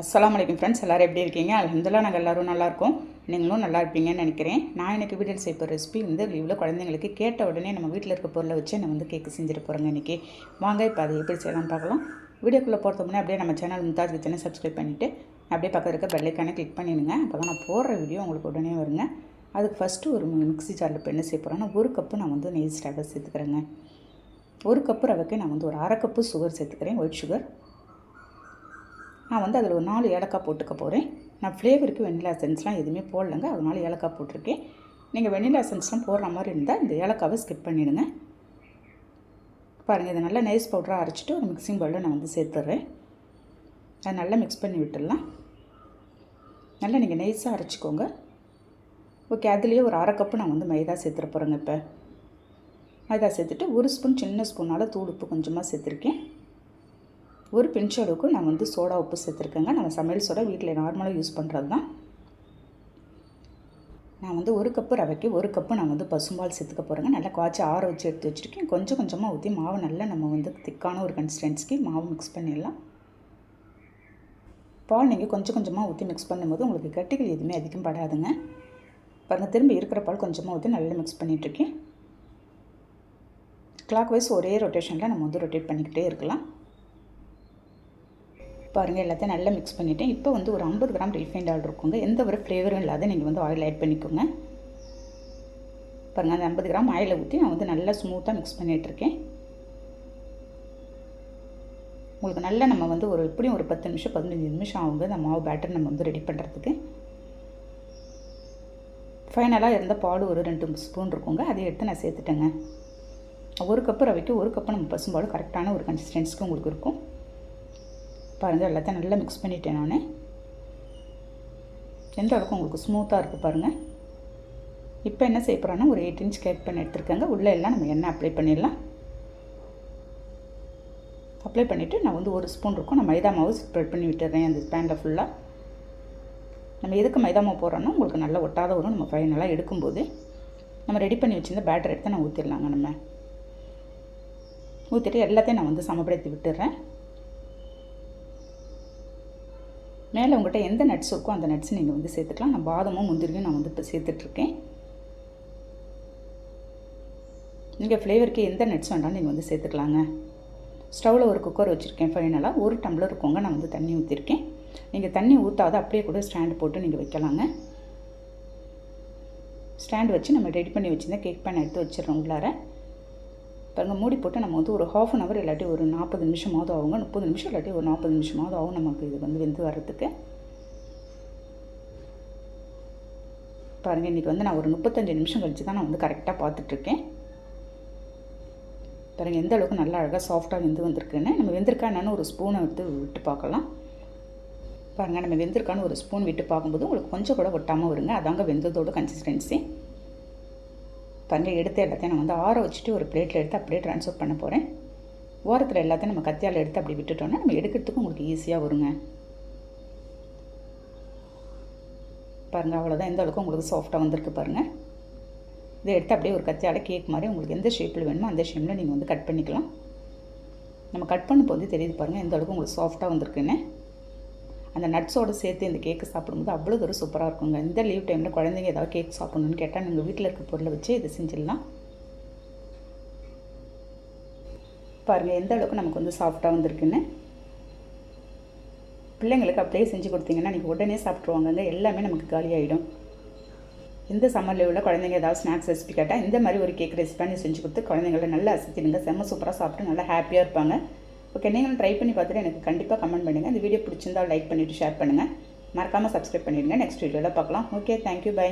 அஸ்லாம் வலைக்கம் ஃப்ரெண்ட்ஸ் எல்லோரும் எப்படி இருக்கீங்க? அலமதுல்லா நாங்கள் எல்லோரும் நல்லாயிருக்கும் நீங்களும் நல்லா இருப்பீங்கன்னு நினைக்கிறேன். நான் எனக்கு வீட்டில் செய்ய ரெசிபி வந்து லீவில் குழந்தைங்களுக்கு கேட்ட உடனே நம்ம வீட்டில் இருக்க பொருளை வச்சு நான் வந்து கேக்கு செஞ்சுட்டு போகிறேங்க இன்றைக்கி வாங்க இப்போ அதை எப்படி செய்யலாம்னு பார்க்கலாம். வீடியோக்குள்ளே போகிறது முன்னே அப்படியே நம்ம சேனல் மும்தாஜ் கிச்சனை சப்ஸ்கிரைப் பண்ணிவிட்டு அப்படியே பக்கத்தில் இருக்க பெல்லைக்கானே கிளிக் பண்ணிடுங்க. அப்போ தான் நான் போடுற வீடியோ உங்களுக்கு உடனே வருங்க. அதுக்கு ஃபஸ்ட்டு ஒரு மிக்ஸி ஜாரில் இப்போ என்ன செய்ய போகிறேன்னா ஒரு கப்பு நான் வந்து நெய் ஸ்டாவை சேர்த்துக்கிறேங்க. ஒரு கப்பு ரவைக்கு நான் வந்து ஒரு அரை கப்பு சுகர் சேர்த்துக்கிறேன் ஒயிட் சுகர் நான் வந்து அதில் ஒரு நாலு ஏலக்காய் போட்டுக்க போகிறேன் நான் ஃப்ளேவருக்கு வெண்ணிலா எசன்ஸ்லாம் எதுவுமே போடலங்க. அதனால ஏலக்காய் போட்டிருக்கேன். நீங்கள் வெண்ணிலா எசன்ஸ்லாம் போடுற மாதிரி இருந்தால் இந்த ஏலக்காவை ஸ்கிப் பண்ணிவிடுங்க பாருங்கள் இதை நல்லா நைஸ் பவுடராக அரைச்சிட்டு ஒரு மிக்சிங் பவுலில் நான் வந்து சேர்த்துட்றேன் அதை நல்லா மிக்ஸ் பண்ணி விட்டுடலாம். நல்லா நீங்கள் நைஸாக அரைச்சிக்கோங்க. ஓகே அதுலேயே ஒரு அரை கப்பு நான் வந்து மைதா சேர்த்துட போகிறேங்க இப்போ. மைதா சேர்த்துட்டு ஒரு ஸ்பூன் சின்ன ஸ்பூனால் தூள் உப்பு கொஞ்சமாக சேர்த்துருக்கேன். ஒரு பிஞ்ச் அளவுக்கு நான் வந்து சோடா உப்பு சேர்த்துருக்கேங்க. நம்ம சமையல் சோடா வீட்டில் நார்மலாக யூஸ் பண்ணுறது தான் நான் வந்து ஒரு கப்பு ரவைக்கு ஒரு கப்பு நான் வந்து பசும்பால் சேர்த்துக்க போகிறேங்க நல்லா காய்ச்சி ஆற வச்சு எடுத்து வச்சுருக்கேன். கொஞ்சம் கொஞ்சமாக ஊற்றி மாவு நல்லா நம்ம வந்து திக்கான ஒரு கன்சிஸ்டன்சிக்கு மாவு மிக்ஸ் பண்ணிடலாம். பால் நீங்கள் கொஞ்சம் கொஞ்சமாக ஊற்றி மிக்ஸ் பண்ணும்போது உங்களுக்கு கட்டிகள் எதுவுமே அதிகம் படாதுங்க. பாருங்கள் திரும்ப இருக்கிற பால் கொஞ்சமாக ஊற்றி நல்லா மிக்ஸ் பண்ணிகிட்ருக்கேன் கிளாக் வைஸ் ஒரே ரொட்டேஷனில் நம்ம வந்து ரொட்டேட் பண்ணிக்கிட்டே இருக்கலாம். பாருங்கள் எல்லாத்தையும் நல்லா மிக்ஸ் பண்ணிவிட்டேன் இப்போ வந்து ஒரு ஐம்பது கிராம் ரீஃபைண்ட் ஆயில் இருக்குங்க. எந்த ஒரு ஃப்ளேவரும் இல்லாத நீங்கள் வந்து ஆயில் ஆட் பண்ணிக்கோங்க. பாருங்கள் அந்த ஐம்பது கிராம் ஆயிலை ஊற்றி நான் வந்து நல்லா ஸ்மூத்தாக மிக்ஸ் பண்ணிகிட்ருக்கேன் உங்களுக்கு நல்லா நம்ம வந்து ஒரு எப்படியும் ஒரு பத்து நிமிஷம் பதினஞ்சு நிமிஷம் ஆகுங்க. அந்த மாவு பேட்டர் நம்ம வந்து ரெடி பண்ணுறதுக்கு ஃபைனலாக இருந்த பால் ஒரு ரெண்டு ஸ்பூன் இருக்குங்க. அதை எடுத்து நான் சேர்த்துட்டேங்க. ஒரு கப்பு ரவைக்கு ஒரு கப்பு நம்ம பசும்பால் கரெக்டான ஒரு கன்சிஸ்டன்சிக்கு உங்களுக்கு இருக்கும். பாருங்கள் எல்லாத்தையும் நல்லா மிக்ஸ் பண்ணிட்டேன் நான். எந்த அளவுக்கு உங்களுக்கு ஸ்மூத்தாக இருக்குது பாருங்கள் இப்போ என்ன செய்ய போகிறோன்னா ஒரு எயிட் இன்ச் கேக் பண்ணி எடுத்துருக்கேங்க. உள்ளே எல்லாம் நம்ம எண்ணெய் அப்ளை பண்ணிடலாம். அப்ளை பண்ணிவிட்டு நான் வந்து ஒரு ஸ்பூன் இருக்கும். நான் மைதா மாவு ஸ்ப்ரெட் பண்ணி விட்டுறேன் அந்த பேனில் ஃபுல்லாக நம்ம எதுக்கு மைதா மாவு போடுறோன்னா உங்களுக்கு நல்லா ஒட்டாத வரும் நம்ம ஃபைனலாக எடுக்கும்போது நம்ம ரெடி பண்ணி வச்சுருந்த பேட்டர் எடுத்து நான் ஊற்றிடலாங்க நம்ம. ஊற்றிட்டு எல்லாத்தையும் நான் வந்து சமப்படுத்தி விட்டுறேன். மேலே உங்கள்கிட்ட எந்த நட்ஸ் இருக்கோ அந்த நட்ஸ் நீங்கள் வந்து சேர்த்துக்கலாம். நான் பாதமும் முந்திரியும் நான் வந்து இப்போ சேர்த்துட்ருக்கேன். நீங்கள் ஃப்ளேவருக்கு எந்த நட்ஸ் வேண்டாலும் நீங்கள் வந்து சேர்த்துக்கலாங்க. ஸ்டவ்வில் ஒரு குக்கர் வச்சுருக்கேன். ஃபைனலாக ஒரு டம்ளர் இருக்கோங்க. நான் வந்து தண்ணி ஊற்றிருக்கேன் நீங்கள் தண்ணி ஊற்றாத அப்படியே கூட ஸ்டாண்டு போட்டு நீங்கள் வைக்கலாங்க. ஸ்டாண்டு வச்சு நம்ம ரெடி பண்ணி வச்சுருந்தா கேக் பேன் எடுத்து வச்சிடறோம் உள்ளார. பாருங்கள் மூடி போட்டு நம்ம வந்து ஒரு ஹாஃப் அன் ஹவர் இல்லாட்டி ஒரு நாற்பது நிமிஷமாவது ஆகுங்க. முப்பது நிமிஷம் இல்லாட்டி ஒரு நாற்பது நிமிஷமாவது ஆகும் நமக்கு இது வந்து வெந்து வர்றதுக்கு. பாருங்கள் இன்றைக்கி வந்து நான் ஒரு முப்பத்தஞ்சு நிமிஷம் கழித்து தான் நான் வந்து கரெக்டாக பார்த்துட்ருக்கேன். பாருங்கள் எந்த அளவுக்கு நல்லா அழகாக சாஃப்டாக வெந்து வந்திருக்குன்னு. நம்ம வெந்திருக்கா என்னன்னு ஒரு ஸ்பூனை எடுத்து விட்டு பார்க்கலாம். பாருங்கள் நம்ம வெந்திருக்கான்னு ஒரு ஸ்பூன் விட்டு பார்க்கும்போது உங்களுக்கு கொஞ்சம் கூட ஒட்டாமல் வருங்க. அதாங்க வெந்ததோட கன்சிஸ்டன்சி பாருங்கள் எடுத்து எல்லாத்தையும் நான் வந்து ஆற வச்சுட்டு ஒரு பிளேட்டில் எடுத்து அப்படியே ட்ரான்ஸ்ஃபர் பண்ண போகிறேன் ஓரத்தில் எல்லாத்தையும் நம்ம கத்தியால் எடுத்து அப்படி விட்டுட்டோன்னா நம்ம எடுக்கிறதுக்கு உங்களுக்கு ஈஸியாக வருங்க. பாருங்கள் அவ்வளோதான் எந்த அளவுக்கு உங்களுக்கு சாஃப்டாக வந்திருக்கு பாருங்கள் இதை எடுத்து அப்படியே ஒரு கத்தியால் கேக் மாதிரி உங்களுக்கு எந்த ஷேப்பில் வேணுமோ அந்த ஷேப்பில் நீங்கள் வந்து கட் பண்ணிக்கலாம். நம்ம கட் பண்ணும்போது தெரியுது பாருங்கள் எந்த அளவுக்கு உங்களுக்கு சாஃப்டாக வந்திருக்குன்னு. அந்த நட்ஸோடு சேர்த்து இந்த கேக்கு சாப்பிடும்போது அவ்வளோ தூரம் சூப்பராக இருக்குங்க. இந்த லீவ் டைமில் குழந்தைங்க ஏதாவது கேக் சாப்பிட்ணுன்னு கேட்டால் நீங்கள் வீட்டில் இருக்க பொருளை வச்சு இதை செஞ்சிடலாம். பாருங்கள் எந்த அளவுக்கு நமக்கு வந்து சாஃப்டாக வந்திருக்குன்னு. பிள்ளைங்களுக்கு அப்படியே செஞ்சு கொடுத்தீங்கன்னா நீங்கள் உடனே சாப்பிட்ருவாங்கங்க எல்லாமே நமக்கு காலியாகிடும் இந்த சம்மர் லீவில் குழந்தைங்க ஏதாவது ஸ்நாக்ஸ் ரெசிபி கேட்டால் இந்த மாதிரி ஒரு கேக் ரெசிபி பண்ணி செஞ்சு கொடுத்து குழந்தைங்கள நல்லா அசத்திடுங்க. செம்ம சூப்பராக சாப்பிட்டு நல்லா ஹாப்பியாக இருப்பாங்க. ஓகே நீங்களும் ட்ரை பண்ணி பார்த்துட்டு எனக்கு கண்டிப்பாக கமெண்ட் பண்ணுங்கள் இந்த வீடியோ பிடிச்சிருந்தால் லைக் பண்ணிவிட்டு ஷேர் பண்ணுங்கள் மறக்காமல் சப்ஸ்கிரைப் பண்ணிடுங்க. நெக்ஸ்ட் வீடியோவில் பார்க்கலாம். Okay thank you bye